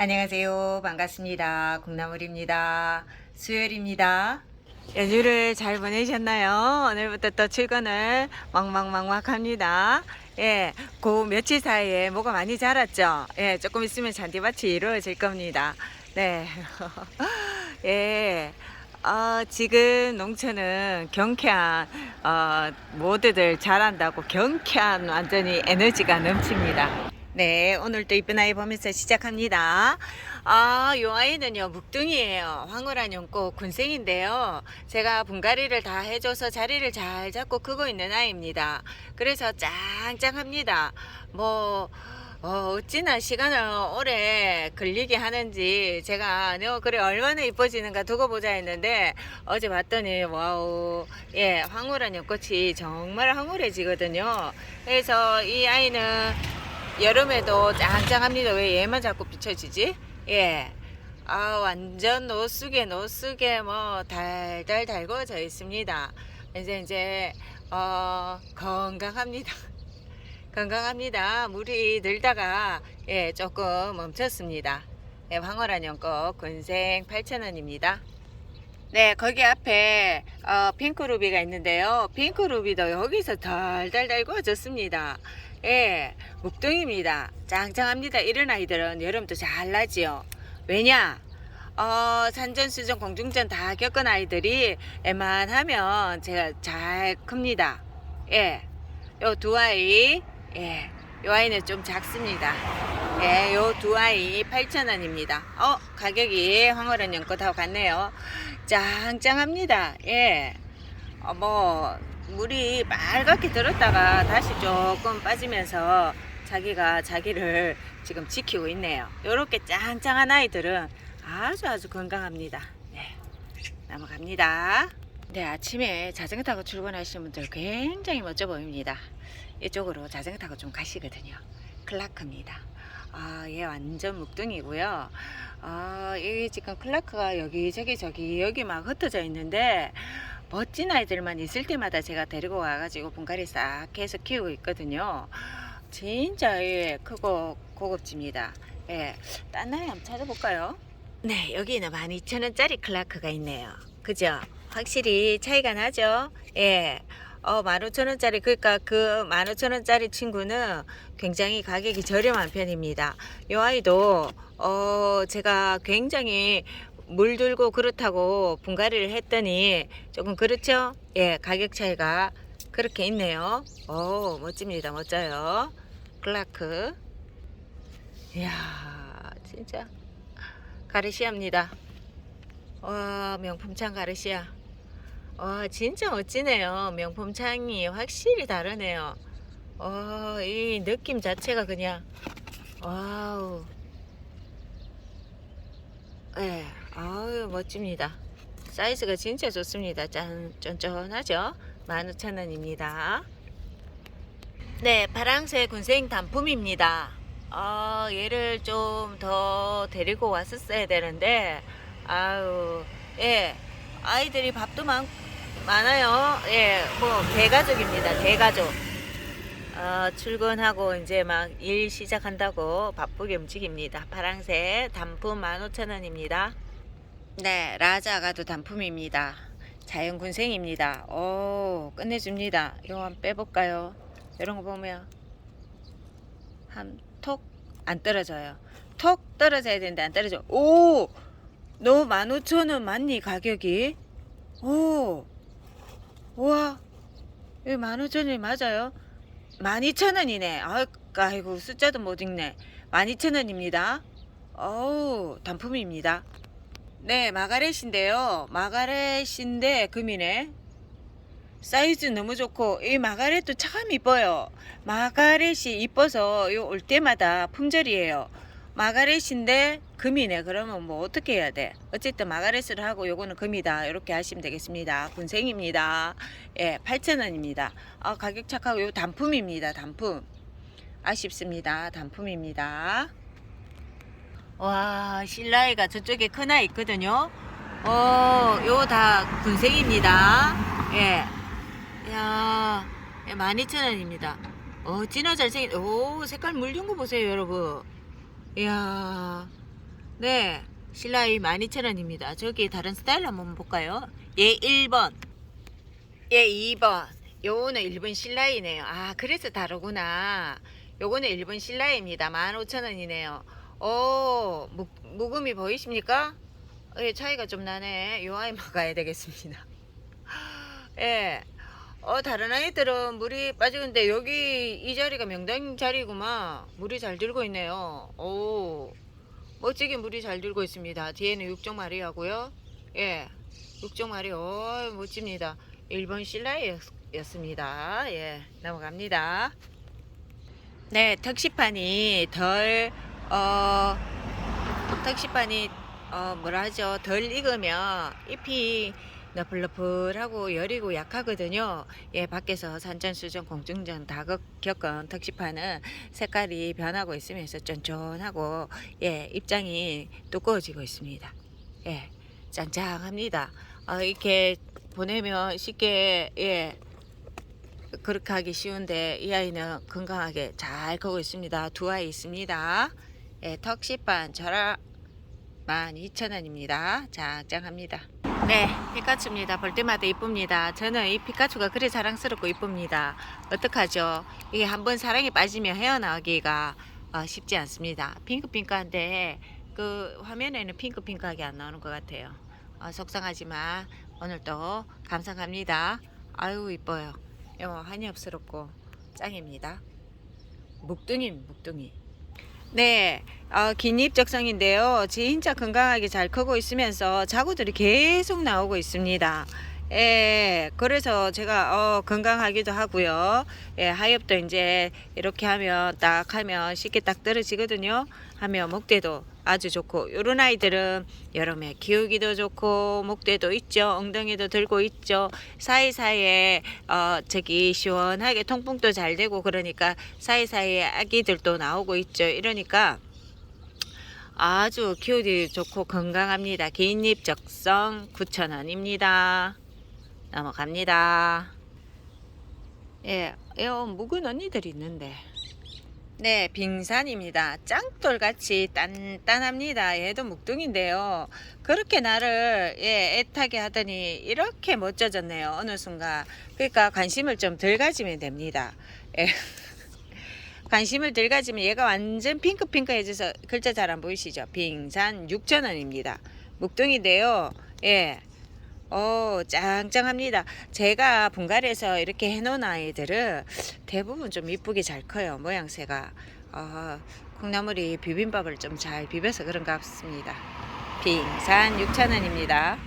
안녕하세요. 반갑습니다. 콩나물입니다. 수요일입니다. 연휴를 잘 보내셨나요? 오늘부터 또 출근을 막막막막 합니다. 예, 그 며칠 사이에 뭐가 많이 자랐죠? 예, 조금 있으면 잔디밭이 이루어질 겁니다. 네. 예. 어, 지금 농촌은 경쾌한, 어, 모두들 잘한다고 경쾌한 완전히 에너지가 넘칩니다. 네, 오늘도 이쁜 아이 보면서 시작합니다. 아, 요 아이는요, 묵둥이에요. 황홀한 연꽃 군생인데요. 제가 분갈이를 다 해줘서 자리를 잘 잡고 크고 있는 아이입니다. 그래서 짱짱합니다. 뭐, 어, 어찌나 시간을 오래 걸리게 하는지 제가 너 그래 얼마나 이뻐지는가 두고 보자 했는데 어제 봤더니 와우 예 황홀한 연꽃이 정말 황홀해지거든요 그래서 이 아이는 여름에도 짱짱합니다 왜 얘만 자꾸 비춰지지 예 아, 완전 노숙에 노숙에 뭐 달달 달궈져 있습니다. 이제 이제 어, 건강합니다. 건강합니다. 물이 늘다가 예 조금 멈췄습니다. 예, 황홀한 연꽃 군생 8,000원입니다. 네, 거기 앞에 어, 핑크루비가 있는데요. 핑크루비도 여기서 달달 달궈졌습니다. 예, 묵둥입니다. 짱짱합니다. 이런 아이들은 여름도 잘 나지요. 왜냐? 어, 산전, 수전, 공중전 다 겪은 아이들이 애만하면 제가 잘 큽니다. 예, 요 두 아이, 예, 요 아이는 좀 작습니다. 예, 요 두 아이 8,000원입니다. 어, 가격이 황홀한 연꽃하고 같네요. 짱짱합니다. 예, 어, 뭐, 물이 빨갛게 들었다가 다시 조금 빠지면서 자기가 자기를 지금 지키고 있네요. 요렇게 짱짱한 아이들은 아주 아주 건강합니다. 네. 넘어갑니다. 네, 아침에 자전거 타고 출근하시는 분들 굉장히 멋져 보입니다. 이쪽으로 자전거 타고 좀 가시거든요. 클라크입니다. 아, 얘 완전 묵둥이고요. 아, 이게 지금 클라크가 여기 저기 저기 여기 막 흩어져 있는데 멋진 아이들만 있을 때마다 제가 데리고 와가지고 분갈이 싹 해서 키우고 있거든요. 진짜 예, 크고 고급집니다. 예, 딴 나이 한번 찾아볼까요? 네, 여기는 12,000원짜리 클라크가 있네요. 그죠? 확실히 차이가 나죠? 예. 어, 15,000원짜리, 그러니까 그 15,000원짜리 친구는 굉장히 가격이 저렴한 편입니다. 이 아이도, 어, 제가 굉장히 물들고 그렇다고 분갈이를 했더니 조금 그렇죠? 예, 가격 차이가 그렇게 있네요. 오, 멋집니다. 멋져요. 클라크. 이야, 진짜. 가르시아입니다. 와, 명품창 가르시아. 와, 진짜 멋지네요. 명품 창이 확실히 다르네요. 와, 이 느낌 자체가 그냥, 와우. 예, 아유, 멋집니다. 사이즈가 진짜 좋습니다. 짠, 쫀쫀하죠? 15,000원입니다. 네, 파랑새 군생 단품입니다. 어, 얘를 좀 더 데리고 왔었어야 되는데, 아유, 예, 아이들이 밥도 많, 많아요. 예, 뭐, 대가족입니다. 대가족. 어, 출근하고 이제 막 일 시작한다고 바쁘게 움직입니다. 파랑새 단품 15,000원입니다. 네, 라자가도 단품입니다. 자연군생입니다. 오, 끝내줍니다. 이거 한번 빼볼까요? 이런 거 보면 한 톡 안 떨어져요. 톡 떨어져야 되는데 안 떨어져. 오, 너 15,000원 맞니 가격이? 오, 이 15,000원이 맞아요? 12,000원이네. 아이고, 숫자도 못 읽네. 12,000원입니다. 어우, 단품입니다. 네, 마가렛인데요. 마가렛인데 금이네. 사이즈 너무 좋고 이 마가렛도 참 이뻐요. 마가렛이 이뻐서 요올 때마다 품절이에요. 마가렛인데 금이네. 그러면 뭐 어떻게 해야 돼? 어쨌든 마가렛을 하고 요거는 금이다. 이렇게 하시면 되겠습니다. 군생입니다. 예, 8,000원입니다. 아, 가격 착하고 요 단품입니다. 단품. 아쉽습니다. 단품입니다. 와, 실라이가 저쪽에 큰 아이 있거든요. 어, 요거 다 군생입니다. 예. 야, 예, 12,000원입니다. 어, 진화 잘생긴, 오, 색깔 물든 거 보세요, 여러분. 이야, 네, 신라이 12,000원입니다. 저기 다른 스타일 한번 볼까요? 예, 1번. 예, 2번. 요거는 일본 신라이네요. 아, 그래서 다르구나. 요거는 일본 신라이입니다. 15,000원이네요. 오, 묵, 묵음이 보이십니까? 예, 차이가 좀 나네. 요 아이만 가야 되겠습니다. 예. 어, 다른 아이들은 물이 빠지는데 여기 이 자리가 명당 자리구만. 물이 잘 들고 있네요. 오. 멋지게 물이 잘 들고 있습니다. 뒤에는 육종 마리 하고요. 예. 육종 마리. 오, 멋집니다. 일본 신라이였습니다. 예. 넘어갑니다. 네, 턱시판이 덜, 어, 턱시판이, 어, 뭐라 하죠? 덜 익으면 잎이 너플너플하고 여리고 약하거든요. 예, 밖에서 산전수전, 공중전 다 겪- 겪은 턱시판은 색깔이 변하고 있으면서 쫀쫀하고, 예, 입장이 두꺼워지고 있습니다. 예, 짱짱합니다. 어, 이렇게 보내면 쉽게, 예, 그렇게 하기 쉬운데 이 아이는 건강하게 잘 크고 있습니다. 두 아이 있습니다. 예, 턱시판 저라 12,000원입니다. 짱짱합니다. 네, 피카츄입니다. 볼 때마다 이쁩니다. 저는 이 피카츄가 그리 자랑스럽고 이쁩니다. 어떡하죠? 이게 한번 사랑에 빠지면 헤어나오기가 어, 쉽지 않습니다. 핑크핑크한데 그 화면에는 핑크핑크하게 안 나오는 것 같아요. 어, 속상하지만 오늘도 감사합니다. 아유 이뻐요. 요 한이없스럽고 짱입니다. 묵둥이 묵둥이. 네, 어, 긴잎 적성인데요. 진짜 건강하게 잘 크고 있으면서 자구들이 계속 나오고 있습니다. 예, 그래서 제가 어, 건강하기도 하고요. 예, 하엽도 이제 이렇게 하면 딱 하면 쉽게 딱 떨어지거든요. 하면 목대도 아주 좋고 요런 아이들은 여름에 키우기도 좋고 목대도 있죠. 엉덩이도 들고 있죠. 사이사이에 어 저기 시원하게 통풍도 잘 되고 그러니까 사이사이에 아기들도 나오고 있죠. 이러니까 아주 키우기 좋고 건강합니다. 긴잎 적성 9,000원입니다. 넘어갑니다. 예, 요 묵은 언니들이 있는데. 네, 빙산입니다. 짱돌같이 단단합니다. 얘도 묵둥인데요. 그렇게 나를 예, 애타게 하더니 이렇게 멋져졌네요. 어느 순간. 그러니까 관심을 좀 덜 가지면 됩니다. 예. 관심을 덜 가지면 얘가 완전 핑크핑크해져서 글자 잘 안 보이시죠? 빙산 6,000원입니다. 묵둥인데요. 예. 오, 짱짱합니다. 제가 분갈이에서 이렇게 해놓은 아이들은 대부분 좀 이쁘게 잘 커요. 모양새가. 어, 콩나물이 비빔밥을 좀 잘 비벼서 그런가 같습니다. 빙산 6,000원입니다.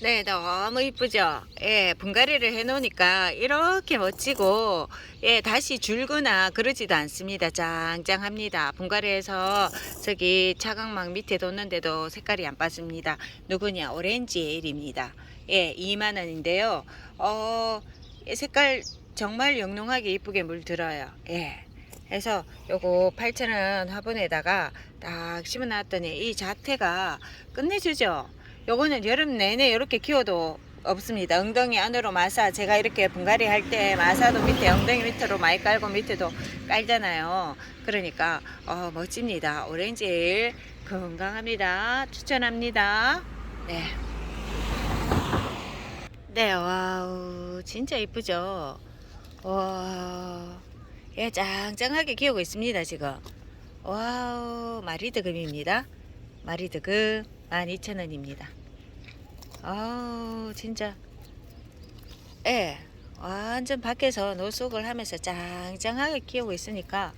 네, 너무 이쁘죠? 예, 분갈이를 해놓으니까 이렇게 멋지고, 예, 다시 줄거나 그러지도 않습니다. 짱짱합니다. 분갈이에서 저기 차광막 밑에 뒀는데도 색깔이 안 빠집니다. 누구냐? 오렌지 에일입니다. 예, 2만 원인데요. 어, 이 색깔 정말 영롱하게 이쁘게 물들어요. 예. 그래서 요거 8,000원 화분에다가 딱 심어 놨더니 이 자태가 끝내주죠. 요거는 여름 내내 이렇게 키워도 없습니다. 엉덩이 안으로 마사 제가 이렇게 분갈이 할 때 마사도 밑에 엉덩이 밑으로 많이 깔고 밑에도 깔잖아요. 그러니까 어, 멋집니다. 오렌지 에일 건강합니다. 추천합니다. 네. 네, 와우, 진짜 이쁘죠? 와, 예, 짱짱하게 키우고 있습니다, 지금. 와우, 마리드금입니다. 마리드금 12,000원입니다. 아우, 진짜. 예, 완전 밖에서 노숙을 하면서 짱짱하게 키우고 있으니까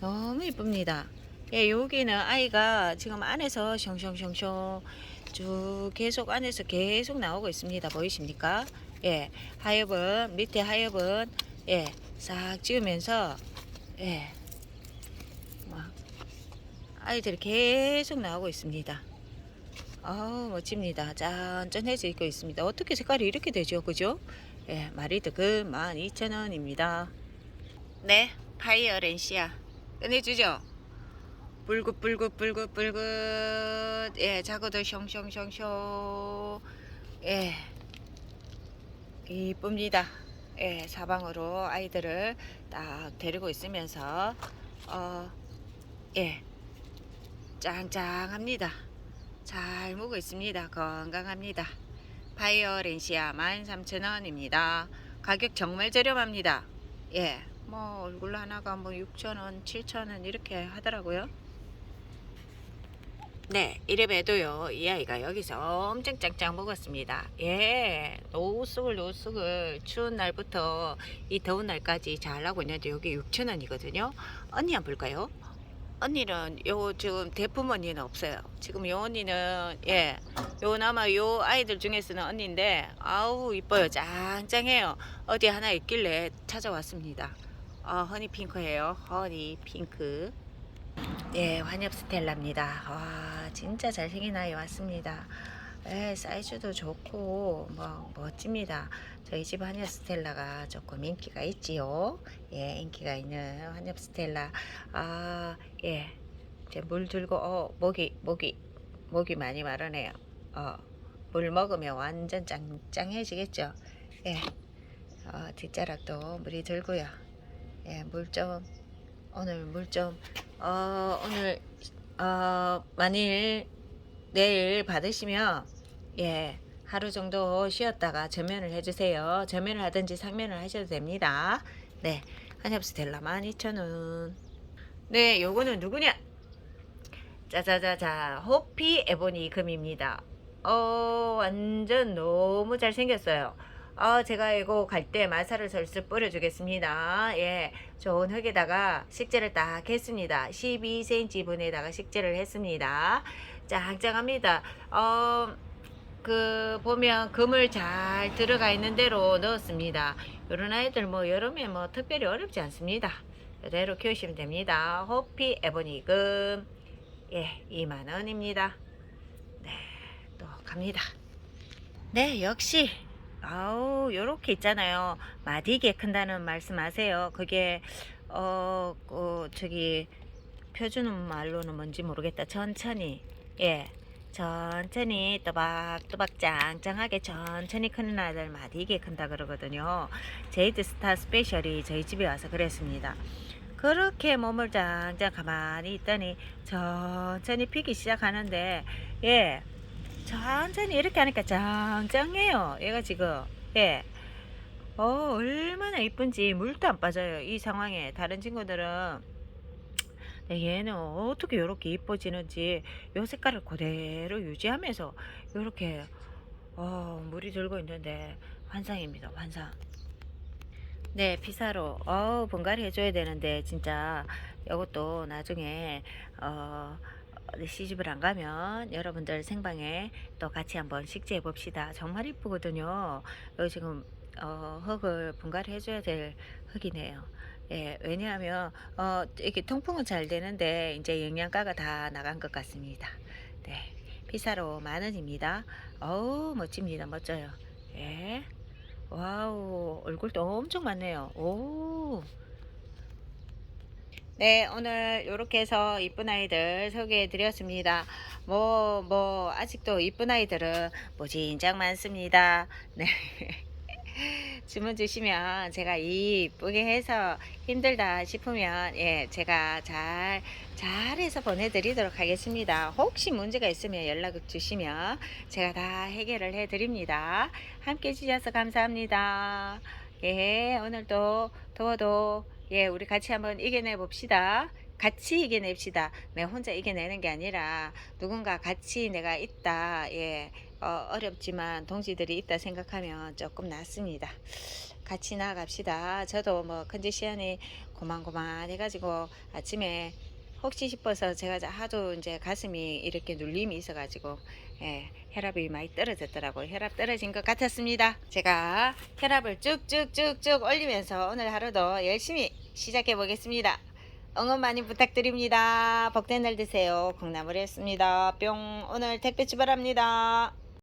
너무 이쁩니다. 예, 여기는 아이가 지금 안에서 숑숑숑숑 쭉 계속 안에서 계속 나오고 있습니다. 보이십니까? 예, 하엽은 밑에 하엽은 예, 싹 지으면서 예, 막 아이들이 계속 나오고 있습니다. 아우 멋집니다. 짠짠해져 있고 있습니다. 어떻게 색깔이 이렇게 되죠, 그죠? 예, 마리드금 12,000원입니다. 네, 파이어렌시아 끝내주죠. 불긋 불긋 불긋 불긋 예 자고도 숑숑숑숑 예 이쁩니다 예 사방으로 아이들을 딱 데리고 있으면서 어예 짱짱합니다. 잘 먹고 있습니다. 건강합니다. 바이오렌시아 13,000원입니다. 가격 정말 저렴합니다. 예, 뭐 얼굴 하나가 뭐 6,000원, 7,000원 이렇게 하더라고요. 네, 이래봬도요, 이 아이가 여기서 엄청 짱짱 먹었습니다. 예, 노숙을 노숙을 추운 날부터 이 더운 날까지 잘 하고 있는데 여기 6,000원이거든요. 언니 한 볼까요? 언니는 요 지금 대품 언니는 없어요. 지금 요 언니는 예, 요 아마 요 아이들 중에서는 언니인데 아우 이뻐요. 짱짱해요. 어디 하나 있길래 찾아왔습니다. 어, 허니 핑크예요. 허니 핑크. 예, 환엽 스텔라입니다. 와, 진짜 잘생긴 아이 왔습니다. 예, 사이즈도 좋고 뭐 멋집니다. 저희 집 환엽 스텔라가 조금 인기가 있지요. 예, 인기가 있는 환엽 스텔라. 아, 예. 이제 물 들고 어, 목이 목이 목이 많이 마르네요. 어, 물 먹으면 완전 짱짱해지겠죠. 예. 어, 뒷자락도 물이 들고요. 예, 물 좀 오늘 물 좀 어, 오늘 어, 만일 내일 받으시면 예 하루 정도 쉬었다가 전면을 해주세요. 전면을 하든지 상면을 하셔도 됩니다. 네 한엽스텔라 12,000원. 네 요거는 누구냐? 짜자자자 호피 에보니 금입니다. 어 완전 너무 잘생겼어요. 어, 제가 이거 갈 때 마사를 설슬 뿌려주겠습니다. 예, 좋은 흙에다가 식재를 딱 했습니다. 12cm 분에다가 식재를 했습니다. 짱짱합니다. 어, 그 보면 금을 잘 들어가 있는 대로 넣었습니다. 이런 아이들 뭐 여름에 뭐 특별히 어렵지 않습니다. 이대로 키우시면 됩니다. 호피 에보니 금 예, 2만 원입니다. 네, 또 갑니다. 네, 역시 아우 요렇게 있잖아요. 마디게 큰다는 말씀하세요? 그게 어, 그 저기 표주는 말로는 뭔지 모르겠다. 천천히. 예. 천천히 또박또박 짱짱하게 천천히 크는 아이들 마디게 큰다 그러거든요. 제이드 스타 스페셜이 저희 집에 와서 그랬습니다. 그렇게 몸을 짱짱 가만히 있더니 천천히 피기 시작하는데 예 천천히 이렇게 하니까 짱짱해요. 얘가 지금 예. 어 얼마나 이쁜지 물도 안 빠져요. 이 상황에 다른 친구들은 네, 얘는 어떻게 이렇게 이뻐지는지 요 색깔을 그대로 유지하면서 이렇게 어, 물이 들고 있는데 환상입니다. 환상. 네, 피사로 어 분갈이 해줘야 되는데 진짜 이것도 나중에 어 시집을 안 가면 여러분들 생방에 또 같이 한번 식재해 봅시다. 정말 이쁘거든요. 여기 지금 어, 흙을 분갈이 해줘야 될 흙이네요. 예, 왜냐하면 어, 이게 통풍은 잘 되는데 이제 영양가가 다 나간 것 같습니다. 네, 피사로 만 원입니다. 어우 멋집니다. 멋져요. 예, 와우 얼굴도 엄청 많네요. 오. 네, 오늘 이렇게 해서 이쁜 아이들 소개해 드렸습니다. 뭐, 뭐, 아직도 이쁜 아이들은 뭐 진작 많습니다. 네. 주문 주시면 제가 이쁘게 해서 힘들다 싶으면 예, 제가 잘, 잘해서 보내드리도록 하겠습니다. 혹시 문제가 있으면 연락 주시면 제가 다 해결을 해 드립니다. 함께 해주셔서 감사합니다. 예, 오늘도 더워도 예, 우리 같이 한번 이겨내 봅시다. 같이 이겨냅시다. 내가 혼자 이겨내는 게 아니라 누군가 같이 내가 있다. 예, 어, 어렵지만 동지들이 있다 생각하면 조금 낫습니다. 같이 나아갑시다. 저도 뭐 컨디션이 고만고만 해가지고 아침에 혹시 싶어서 제가 하도 이제 가슴이 이렇게 눌림이 있어가지고 예, 혈압이 많이 떨어졌더라고요. 혈압 떨어진 것 같았습니다. 제가 혈압을 쭉쭉쭉쭉 올리면서 오늘 하루도 열심히 시작해 보겠습니다. 응원 많이 부탁드립니다. 복된 날 되세요. 콩나물이었습니다. 뿅 오늘 택배 출발합니다.